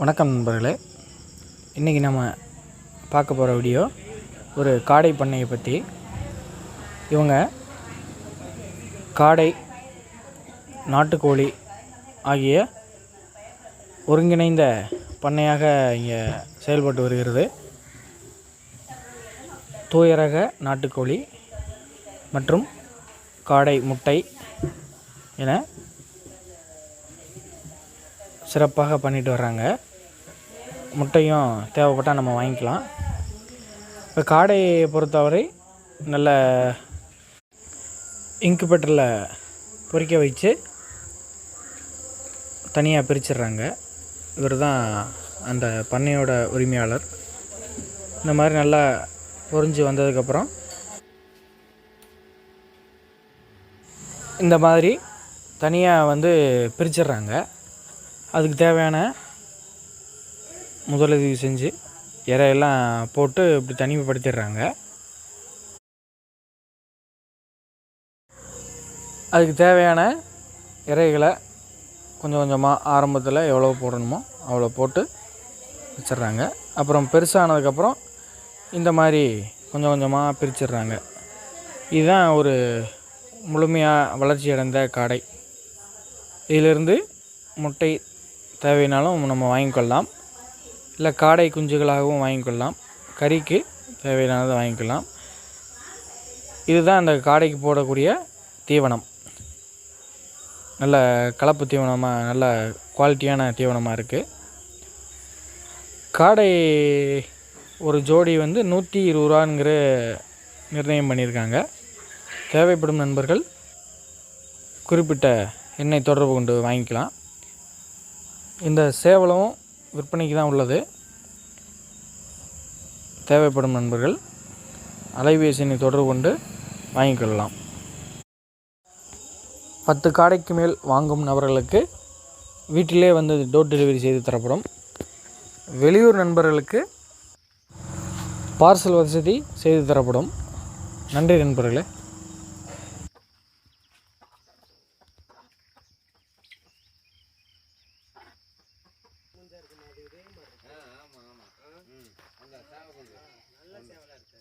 வணக்கம் நண்பர்களே. இன்றைக்கி நம்ம பார்க்க போகிற வீடியோ ஒரு காடை பண்ணையை பற்றி இவங்க காடை நாட்டுக்கோழி ஆகிய ஒருங்கிணைந்த பண்ணையாக இங்கே செயல்பட்டு வருகிறது. தூயரக நாட்டுக்கோழி மற்றும் காடை முட்டை என சிறப்பாக பண்ணிட்டு வர்றாங்க. முட்டையும் தேவைப்பட்டால் நம்ம வாங்கிக்கலாம். இப்போ காடையை பொறுத்தவரை நல்ல இன்குபேட்டரில் பொறிக்க வச்சு தனியாக பிரிச்சிடுறாங்க. இவர் தான் அந்த பண்ணையோட உரிமையாளர். இந்த மாதிரி நல்லா பொறிஞ்சு வந்ததுக்கப்புறம் இந்த மாதிரி தனியாக வந்து பிரிச்சிடுறாங்க. அதுக்கு தேவையான முதலுதவி செஞ்சு இறையெல்லாம் போட்டு இப்படி தனிமைப்படுத்திடுறாங்க. அதுக்கு தேவையான இறைகளை கொஞ்சம் கொஞ்சமாக ஆரம்பத்தில் எவ்வளோ போடணுமோ அவ்வளோ போட்டு வச்சிடுறாங்க. அப்புறம் பெருசானதுக்கப்புறம் இந்த மாதிரி கொஞ்சம் கொஞ்சமாக பிரிச்சிடுறாங்க. இதுதான் ஒரு முழுமையாக வளர்ச்சி அடைந்த காடை. இதிலிருந்து முட்டை தேவைனாலும் நம்ம வாங்கிக்கொள்ளலாம். இல்லை காடை குஞ்சுகளாகவும் வாங்கிக்கொள்ளலாம். கறிக்கு தேவையானதை வாங்கிக்கலாம் இதுதான் அந்த காடைக்கு போடக்கூடிய தீவனம். நல்ல கலப்பு தீவனமாக நல்ல குவாலிட்டியான தீவனமாக இருக்குது காடை ஒரு ஜோடி வந்து நூற்றி இருபது ரூபாங்கிற நிர்ணயம் பண்ணியிருக்காங்க. தேவைப்படும் நண்பர்கள் குறிப்பிட்ட எண்ணெய் தொடர்பு கொண்டு வாங்கிக்கலாம். இந்த சேவலும் விற்பனைக்கு தான் உள்ளது. தேவைப்படும் நண்பர்கள் அலைபேசியினை தொடர்பு கொண்டு வாங்கிக்கொள்ளலாம் பத்து காடைக்கு மேல் வாங்கும் நபர்களுக்கு வீட்டிலே வந்து டோர் டெலிவரி செய்து தரப்படும். வெளியூர் நண்பர்களுக்கு பார்சல் வசதி செய்து தரப்படும். நன்றி நண்பர்களே. ஆமா ஆமா. ம். அந்த சேவை கொஞ்சம். நல்ல சேவலா இருக்கு.